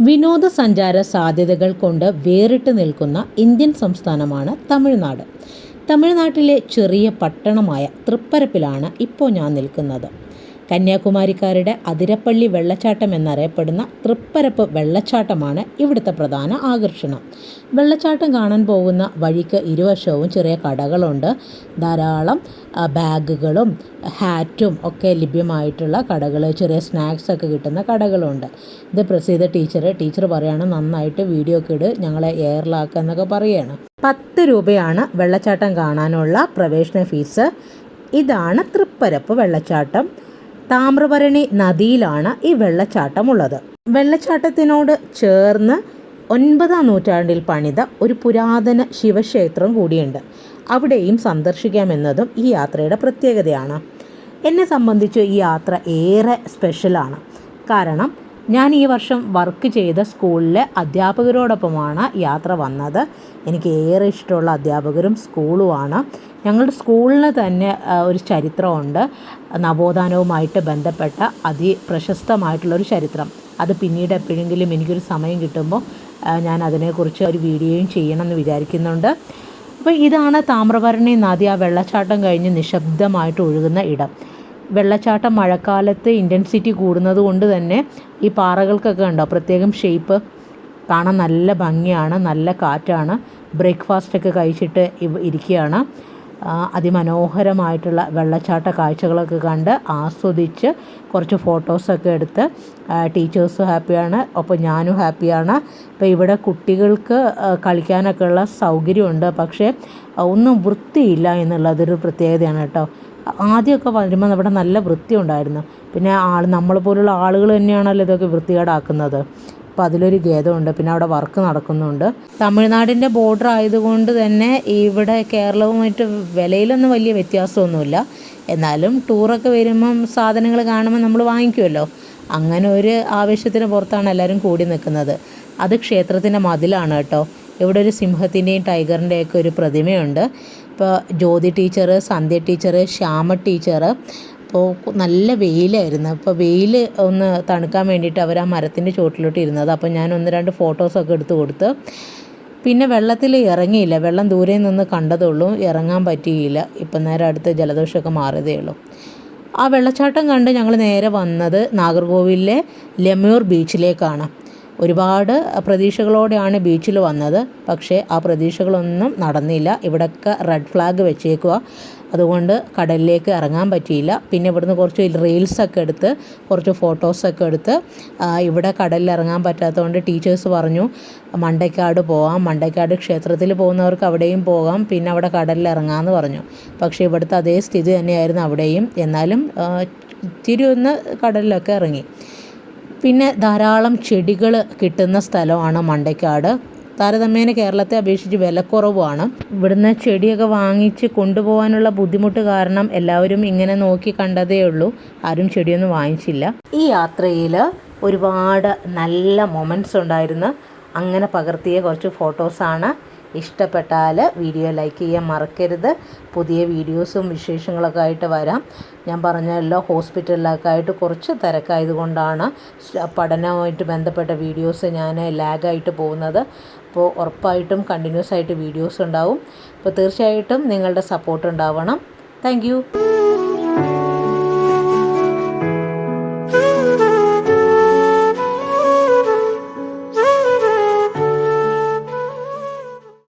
വിനോദസഞ്ചാര സാധ്യതകൾ കൊണ്ട് വേറിട്ട് നിൽക്കുന്ന ഇന്ത്യൻ സംസ്ഥാനമാണ് തമിഴ്നാട്. തമിഴ്നാട്ടിലെ ചെറിയ പട്ടണമായ തൃപ്പരപ്പിലാണ് ഇപ്പോൾ ഞാൻ നിൽക്കുന്നത്. കന്യാകുമാരിക്കാരുടെ അതിരപ്പള്ളി വെള്ളച്ചാട്ടം എന്നറിയപ്പെടുന്ന തൃപ്പരപ്പ് വെള്ളച്ചാട്ടമാണ് ഇവിടുത്തെ പ്രധാന ആകർഷണം. വെള്ളച്ചാട്ടം കാണാൻ പോകുന്ന വഴിക്ക് ഇരുവശവും ചെറിയ കടകളുണ്ട്. ധാരാളം ബാഗുകളും ഹാറ്റും ഒക്കെ ലഭ്യമായിട്ടുള്ള കടകൾ ചെറിയ സ്നാക്സ് ഒക്കെ കിട്ടുന്ന കടകളുണ്ട്. ഇത് പ്രസീത ടീച്ചർ ടീച്ചർ പറയുകയാണ് നന്നായിട്ട് വീഡിയോ ഒക്കെ ഇട് ഞങ്ങളെ എയറിലാക്കുക എന്നൊക്കെ പറയുകയാണ് പത്ത് രൂപയാണ് വെള്ളച്ചാട്ടം കാണാനുള്ള പ്രവേശന ഫീസ്. ഇതാണ് തൃപ്പരപ്പ് വെള്ളച്ചാട്ടം. താമ്രപരണി നദിയിലാണ് ഈ വെള്ളച്ചാട്ടമുള്ളത്. വെള്ളച്ചാട്ടത്തിനോട് ചേർന്ന് ഒൻപതാം നൂറ്റാണ്ടിൽ പണിത ഒരു പുരാതന ശിവക്ഷേത്രം കൂടിയുണ്ട്. അവിടെയും സന്ദർശിക്കാമെന്നതും ഈ യാത്രയുടെ പ്രത്യേകതയാണ്. എന്നെ സംബന്ധിച്ച് ഈ യാത്ര ഏറെ സ്പെഷ്യലാണ് കാരണം ഞാൻ ഈ വർഷം വർക്ക് ചെയ്ത സ്കൂളിലെ അധ്യാപകരോടൊപ്പമാണ് യാത്ര വന്നത്. എനിക്ക് ഏറെ ഇഷ്ടമുള്ള അധ്യാപകരും സ്കൂളുമാണ് ഞങ്ങളുടെ സ്കൂളിന് തന്നെ ഒരു ചരിത്രമുണ്ട്. നവോത്ഥാനവുമായിട്ട് ബന്ധപ്പെട്ട അതിപ്രശസ്തമായിട്ടുള്ളൊരു ചരിത്രം. അത് പിന്നീട് എപ്പോഴെങ്കിലും എനിക്കൊരു സമയം കിട്ടുമ്പോൾ ഞാൻ അതിനെക്കുറിച്ച് ഒരു വീഡിയോയും ചെയ്യണമെന്ന് വിചാരിക്കുന്നുണ്ട്. അപ്പോൾ ഇതാണ് താമ്രഭരണി നദി. ആ വെള്ളച്ചാട്ടം കഴിഞ്ഞ് നിശബ്ദമായിട്ട് ഒഴുകുന്ന ഇടം. വെള്ളച്ചാട്ടം മഴക്കാലത്ത് ഇന്റൻസിറ്റി കൂടുന്നത് കൊണ്ട് തന്നെ ഈ പാറകൾക്കൊക്കെ ഉണ്ടോ? പ്രത്യേകം ഷേപ്പ് കാണാൻ നല്ല ഭംഗിയാണ് നല്ല കാറ്റാണ്. ബ്രേക്ക്ഫാസ്റ്റൊക്കെ കഴിച്ചിട്ട് ഇരിക്കുകയാണ് അതിമനോഹരമായിട്ടുള്ള വെള്ളച്ചാട്ട കാഴ്ചകളൊക്കെ കണ്ട് ആസ്വദിച്ച് കുറച്ച് ഫോട്ടോസൊക്കെ എടുത്ത് ടീച്ചേഴ്സ് ഹാപ്പിയാണ് ഒപ്പം ഞാനും ഹാപ്പിയാണ് ഇപ്പോൾ ഇവിടെ കുട്ടികൾക്ക് കളിക്കാനൊക്കെ ഉള്ള സൗകര്യമുണ്ട്. പക്ഷേ ഒന്നും വൃത്തിയില്ല എന്നുള്ളതൊരു പ്രത്യേകതയാണ് കേട്ടോ. ആദ്യമൊക്കെ വരുമ്പോൾ ഇവിടെ നല്ല വൃത്തി ഉണ്ടായിരുന്നു. പിന്നെ ആൾ നമ്മളെ പോലുള്ള ആളുകൾ തന്നെയാണല്ലോ ഇതൊക്കെ വൃത്തികേടാക്കുന്നത്. അപ്പോൾ അതിലൊരു ഖേദമുണ്ട്. പിന്നെ അവിടെ വർക്ക് നടക്കുന്നുണ്ട്. തമിഴ്നാടിന്റെ ബോർഡർ ആയതുകൊണ്ട് തന്നെ ഇവിടെ കേരളവുമായിട്ട് വിലയിലൊന്നും വലിയ വ്യത്യാസമൊന്നുമില്ല. എന്നാലും ടൂറൊക്കെ വരുമ്പം സാധനങ്ങൾ കാണുമ്പോൾ നമ്മൾ വാങ്ങിക്കുമല്ലോ. അങ്ങനെ ഒരു ആവശ്യത്തിന് പുറത്താണ് എല്ലാവരും കൂടി നിൽക്കുന്നത്. അത് ക്ഷേത്രത്തിന്റെ മതിലാണ് കേട്ടോ. ഇവിടെ ഒരു സിംഹത്തിന്റെയും ടൈഗറിന്റെയൊക്കെ ഒരു പ്രതിമയുണ്ട്. ഇപ്പോൾ Jyoti teacher Sandhya teacher Shyama teacher അപ്പോൾ നല്ല വെയിലായിരുന്നു. അപ്പോൾ വെയിൽ ഒന്ന് തണുക്കാൻ വേണ്ടിയിട്ട് അവർ ആ മരത്തിന്റെ ചോട്ടിലോട്ട് ഇരുന്നത്. അപ്പോൾ ഞാൻ ഒന്ന് രണ്ട് ഫോട്ടോസൊക്കെ എടുത്ത് കൊടുത്ത് പിന്നെ വെള്ളത്തിൽ ഇറങ്ങിയില്ല. വെള്ളം ദൂരെ നിന്ന് കണ്ടതുള്ളൂ ഇറങ്ങാൻ പറ്റിയില്ല. ഇപ്പം നേരെ അടുത്ത് ജലദോഷമൊക്കെ മാറിയതേ ഉള്ളൂ. ആ വെള്ളച്ചാട്ടം കണ്ട് ഞങ്ങൾ നേരെ വന്നത് നാഗർകോവിലിലെ ലെമ്യൂർ ബീച്ചിലേക്കാണ്. ഒരുപാട് പ്രതീക്ഷകളോടെയാണ് ബീച്ചിൽ വന്നത്. പക്ഷേ ആ പ്രതീക്ഷകളൊന്നും നടന്നില്ല. ഇവിടെയൊക്കെ റെഡ് ഫ്ലാഗ് വെച്ചേക്കുക അതുകൊണ്ട് കടലിലേക്ക് ഇറങ്ങാൻ പറ്റിയില്ല. പിന്നെ ഇവിടുന്ന് കുറച്ച് റീൽസൊക്കെ എടുത്ത് കുറച്ച് ഫോട്ടോസൊക്കെ എടുത്ത് ഇവിടെ കടലിൽ ഇറങ്ങാൻ പറ്റാത്തതുകൊണ്ട് ടീച്ചേഴ്സ് പറഞ്ഞു മണ്ടയ്ക്കാട് പോകാം മണ്ടയ്ക്കാട് ക്ഷേത്രത്തിൽ പോകുന്നവർക്ക് അവിടെയും പോകാം. പിന്നെ അവിടെ കടലിൽ ഇറങ്ങാമെന്ന് പറഞ്ഞു. പക്ഷേ ഇവിടുത്തെ അതേ സ്ഥിതി തന്നെയായിരുന്നു അവിടെയും. എന്നാലും ഇത്തിരി ഒന്ന് കടലിലൊക്കെ ഇറങ്ങി. പിന്നെ ധാരാളം ചെടികൾ കിട്ടുന്ന സ്ഥലമാണ് മണ്ടയ്ക്കാട്. താരതമ്യേന കേരളത്തെ അപേക്ഷിച്ച് വിലക്കുറവാണ്. ഇവിടുന്ന് ചെടിയൊക്കെ വാങ്ങിച്ച് കൊണ്ടുപോകാനുള്ള ബുദ്ധിമുട്ട് കാരണം എല്ലാവരും ഇങ്ങനെ നോക്കി കണ്ടതേ ഉള്ളൂ. ആരും ചെടിയൊന്നും വാങ്ങിച്ചില്ല. ഈ യാത്രയിൽ ഒരുപാട് നല്ല മൊമെന്റ്സ് ഉണ്ടായിരുന്നു. അങ്ങനെ പകർത്തിയ കുറച്ച് ഫോട്ടോസാണ്. ഇഷ്ടപ്പെട്ടാൽ വീഡിയോ ലൈക്ക് ചെയ്യാൻ മറക്കരുത്. പുതിയ വീഡിയോസും വിശേഷങ്ങളൊക്കെ ആയിട്ട് വരാം. ഞാൻ പറഞ്ഞല്ലോ ഹോസ്പിറ്റലിലൊക്കെ ആയിട്ട് കുറച്ച് തിരക്കായതുകൊണ്ടാണ് പഠനവുമായിട്ട് ബന്ധപ്പെട്ട വീഡിയോസ് ഞാൻ ലാഗായിട്ട് പോകുന്നത്. അപ്പോൾ ഉറപ്പായിട്ടും കണ്ടിന്യൂസ് ആയിട്ട് വീഡിയോസ് ഉണ്ടാവും. അപ്പോൾ തീർച്ചയായിട്ടും നിങ്ങളുടെ സപ്പോർട്ട് ഉണ്ടാവണം. താങ്ക്